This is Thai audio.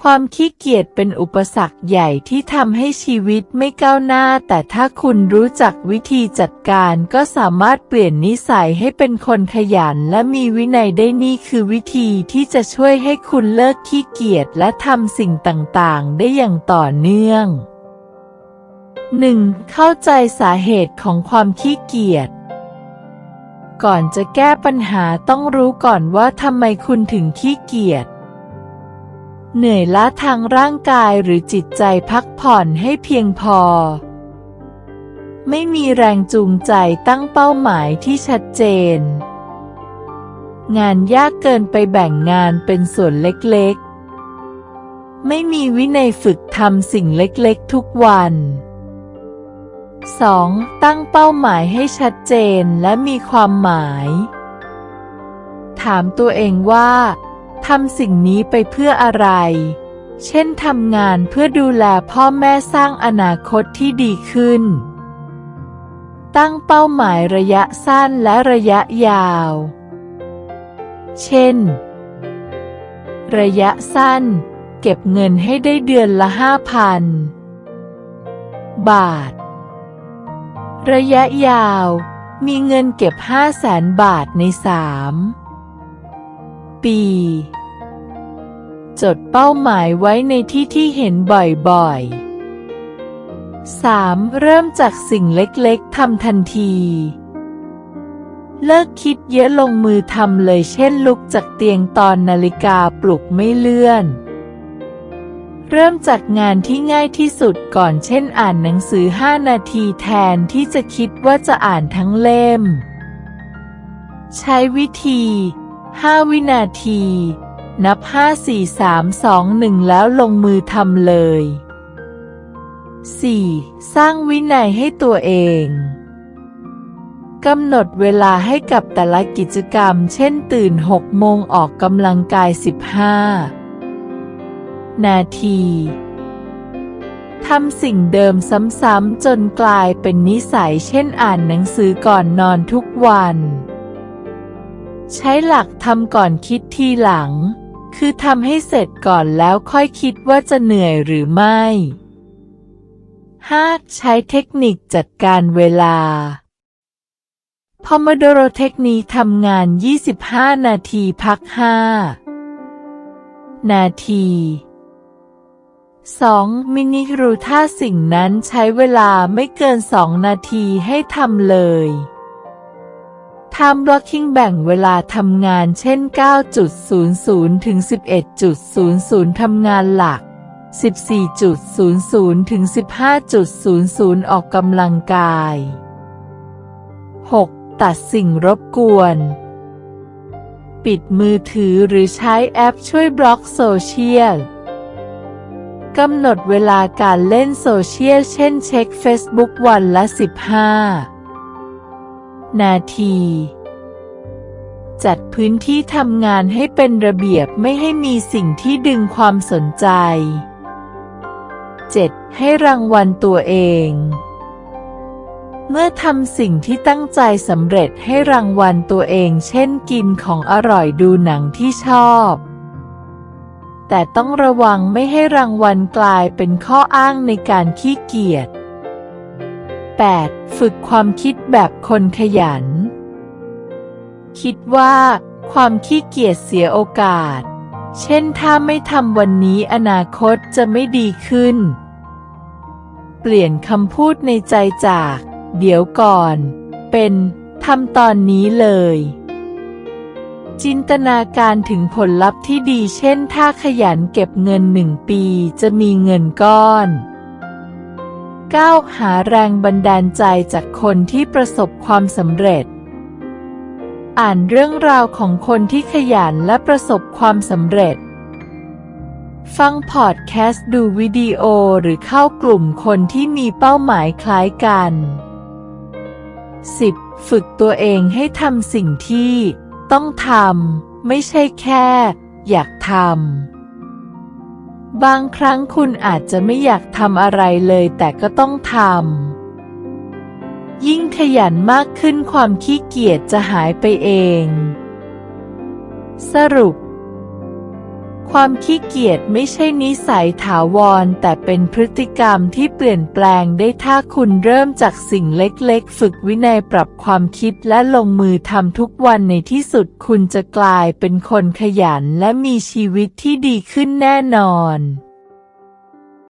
ความขี้เกียจเป็นอุปสรรคใหญ่ที่ทำให้ชีวิตไม่ก้าวหน้า แต่ถ้าคุณรู้จักวิธีจัดการก็สามารถเปลี่ยนนิสัยให้เป็นคนขยันและมีวินัยได้นี่คือวิธีที่จะช่วยให้คุณเลิกขี้เกียจและทำสิ่งต่างๆ ได้อย่างต่อเนื่อง 1. เข้าใจสาเหตุของความขี้เกียจก่อนจะแก้ปัญหาต้องรู้ก่อนว่าทำไมคุณถึงขี้เกียจ เหนื่อยล้าทางร่างกายหรือจิตใจพักผ่อนให้เพียงพอ ไม่มีแรงจูงใจตั้งเป้าหมายที่ชัดเจน งานยากเกินไปแบ่งงานเป็นส่วนเล็กๆ ไม่มีวินัยฝึกทำสิ่งเล็กๆทุกวัน 2. ตั้งเป้าหมายให้ชัดเจนและมีความหมาย ถามตัวเองว่า ทำสิ่งนี้ไปเพื่ออะไร เช่นทำงานเพื่อดูแลพ่อแม่สร้างอนาคตที่ดีขึ้น ตั้งเป้าหมายระยะสั้นและระยะยาว เช่น ระยะสั้น เก็บเงินให้ได้เดือนละห้าพันบาท ระยะยาว มีเงินเก็บห้าแสนบาทในสาม ปี จดเป้าหมายไว้ในที่ที่เห็นบ่อยๆ 3. เริ่มจากสิ่งเล็กๆ ทำทันที เลิกคิดเยอะลงมือทำเลยเช่นลุกจากเตียงตอนนาฬิกาปลุกไม่เลื่อน เริ่มจากงานที่ง่ายที่สุดก่อนเช่นอ่านหนังสือ 5 นาทีแทนที่จะคิดว่าจะอ่านทั้งเล่ม ใช้วิธี 5วินาที นับ5 4 3 2 1แล้วลงมือทำเลย 4. สร้างวินัยให้ตัวเองกำหนดเวลาให้กับแต่ละกิจกรรม เช่นตื่น 6 โมงออกกำลังกาย 15 นาที ทำสิ่งเดิมซ้ำๆจนกลายเป็นนิสัย เช่นอ่านหนังสือก่อนนอนทุกวัน ใช้หลักทำก่อนคิดทีหลัง คือทำให้เสร็จก่อนแล้วค่อยคิดว่าจะเหนื่อยหรือไม่ 5. ใช้เทคนิคจัดการเวลาพอมโดโรเทคนิคทำงาน 25 นาทีพัก 5 นาที 2. มินิรู้ถ้าสิ่งนั้นใช้เวลาไม่เกิน 2 นาทีให้ทำเลย Time Blocking แบ่งเวลาทำงานเช่น 9.00 ถึง 11.00 ทำงานหลัก 14.00 ถึง 15.00 ออกกำลังกาย 6. ตัดสิ่งรบกวน ปิดมือถือหรือใช้แอปช่วยบล็อกโซเชียลกำหนดเวลาการเล่นโซเชียลเช่นเช็ค Facebook วันละ 15 นาที จัดพื้นที่ทำงานให้เป็นระเบียบไม่ให้มีสิ่งที่ดึงความสนใจ 7. ให้รางวัลตัวเอง เมื่อทำสิ่งที่ตั้งใจสำเร็จให้รางวัลตัวเอง เช่นกินของอร่อยดูหนังที่ชอบ แต่ต้องระวังไม่ให้รางวัลกลายเป็นข้ออ้างในการขี้เกียจ 8. ฝึกความคิดแบบคนขยัน คิดว่า ความขี้เกียจเสียโอกาส เช่นถ้าไม่ทำวันนี้อนาคตจะไม่ดีขึ้น เปลี่ยนคำพูดในใจจาก เดี๋ยวก่อน เป็นทำตอนนี้เลย จินตนาการถึงผลลัพธ์ที่ดีเช่นถ้าขยันเก็บเงินหนึ่งปีจะมีเงินก้อน 9. หาแรงบันดาลใจจากคนที่ประสบความสำเร็จ อ่านเรื่องราวของคนที่ขยันและประสบความสำเร็จ ฟังพอดแคสต์ดูวิดีโอหรือเข้ากลุ่มคนที่มีเป้าหมายคล้ายกัน 10. ฝึกตัวเองให้ทำสิ่งที่ ต้องทำไม่ใช่แค่ อยากทำ บางครั้งคุณอาจจะไม่อยากทำอะไรเลยแต่ก็ต้องทำ ยิ่งขยันมากขึ้นความขี้เกียจจะหายไปเอง สรุป ความขี้เกียจไม่ใช่นิสัยถาวร แต่เป็นพฤติกรรมที่เปลี่ยนแปลงได้ถ้าคุณเริ่มจากสิ่งเล็กๆ ฝึกวินัยปรับความคิดและลงมือทำทุกวันในที่สุดคุณจะกลายเป็นคนขยันและมีชีวิตที่ดีขึ้นแน่นอน